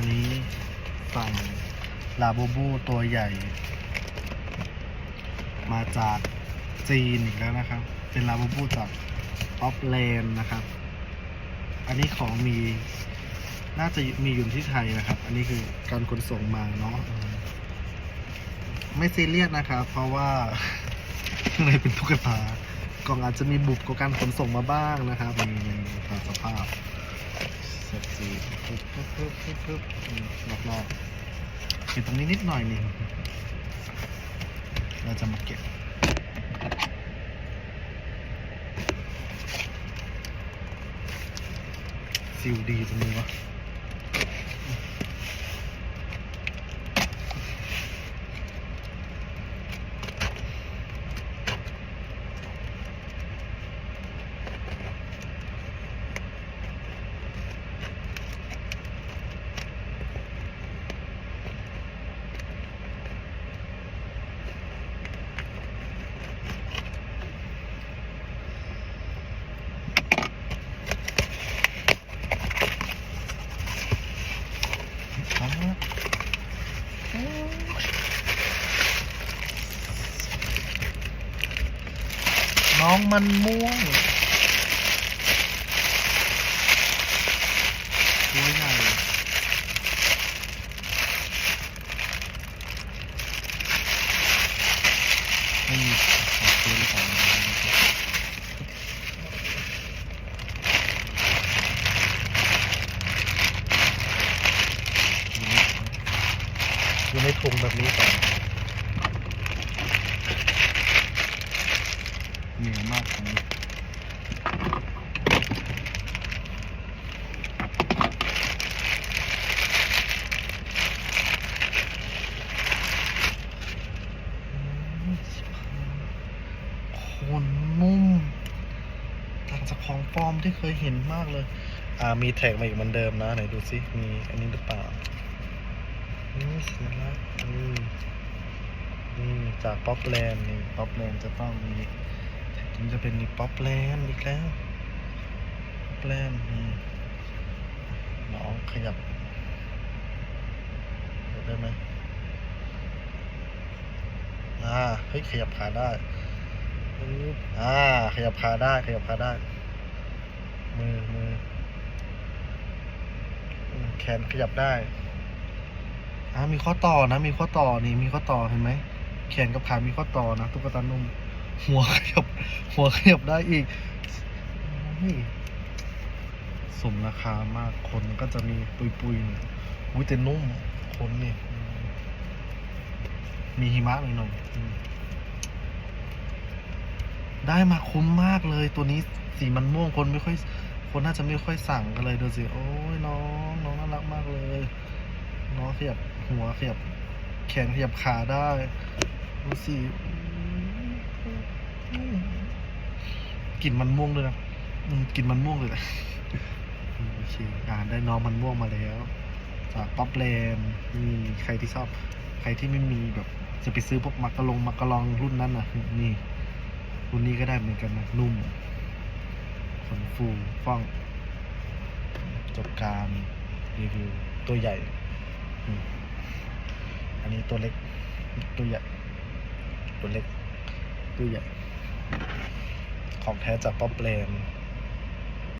อันนี้สั่งลาบูบูตัวใหญ่ มาจากจีนอีกแล้วนะครับ เป็นลาบูบูจากออฟแลนด์นะครับ อันนี้ของมีน่าจะมีอยู่ที่ไทยนะครับ อันนี้คือการขนส่งมาเนาะไม่ซีเรียสนะครับ เพราะว่าข้างในเป็นตุ๊กตากล่องอาจจะมีบุบกับการขนส่งมาบ้างนะครับในในตามสภาพีปึ๊บปึ๊บปึ๊บปึ๊บปึ๊บรอบๆเก็บตรงนี้นิดหน่อยหนึงเราจะมาเก็บซิลดีตรงนี้วะ น้องมันม่วงตัวใหญ่ไม่มีขอซื้อหรือเปล่าอยู่ในถุงแบบนี้ก่อน เหนียวมากของนี้คนนุ่ม ต่างจากของ ปลอมที่เคยเห็นมากเลย อ่ามีแท็กมาอีกเหมือนเดิมนะไหนดูซิมีอันนี้หรือเปล่านี่สัญลักษณ์นี่นี่จากป๊อปแลนด์นี่ป๊อปแลนด์จะต้องมีมันจะเป็นอีกป๊อปแลนด์อีกแล้วป๊อปแลนด์นี่น้องขยับได้ไหมอ่าเฮ้ยขยับขาได้อ่าขยับขาได้ขยับขาได้ มือมือแขนขยับได้อ่ามีข้อต่อนะ มีข้อต่อนี่ มีข้อต่อเห็นไหมแขนกับขา มีข้อต่อนะตุ๊กตานุ่ม หัวขยับ หัวขยับได้อีกโอ้ยสมราคามากคนก็จะมีปุยปุยๆหน่ยอุ้ยแต่นุ่มคนนี่ มีหิมะหน่อยหน่อยอืม ได้มาคุ้มมากเลยตัวนี้สีมันม่วงคนไม่ค่อย คนน่าจะไม่ค่อยสั่งกันเลยดูสิโอ้ยน้องน้องน่ารักมากเลยน้องขยับหัวขยับแขนขยับขาได้ดูสิกลิ่นมันม่วงด้วยนะกลิ่นมันม่วงเลยนะโอเคอ่าได้น้องมันม่วงมาแล้ว จากป๊อปแลนด์นี่ใครที่ชอบ ใครที่ไม่มีแบบจะไปซื้อพวกมักกะลงมักกะลองรุ่นนั้นนะนี่ รุ่นนี้ก็ได้เหมือนกันนะนุ่มขนฟูฟ่อง จบการรีวิวตัวใหญ่ อันนี้ตัวเล็ก ตัวใหญ่ ตัวเล็ก ตัวใหญ่ ของแท้จากป๊อปเลน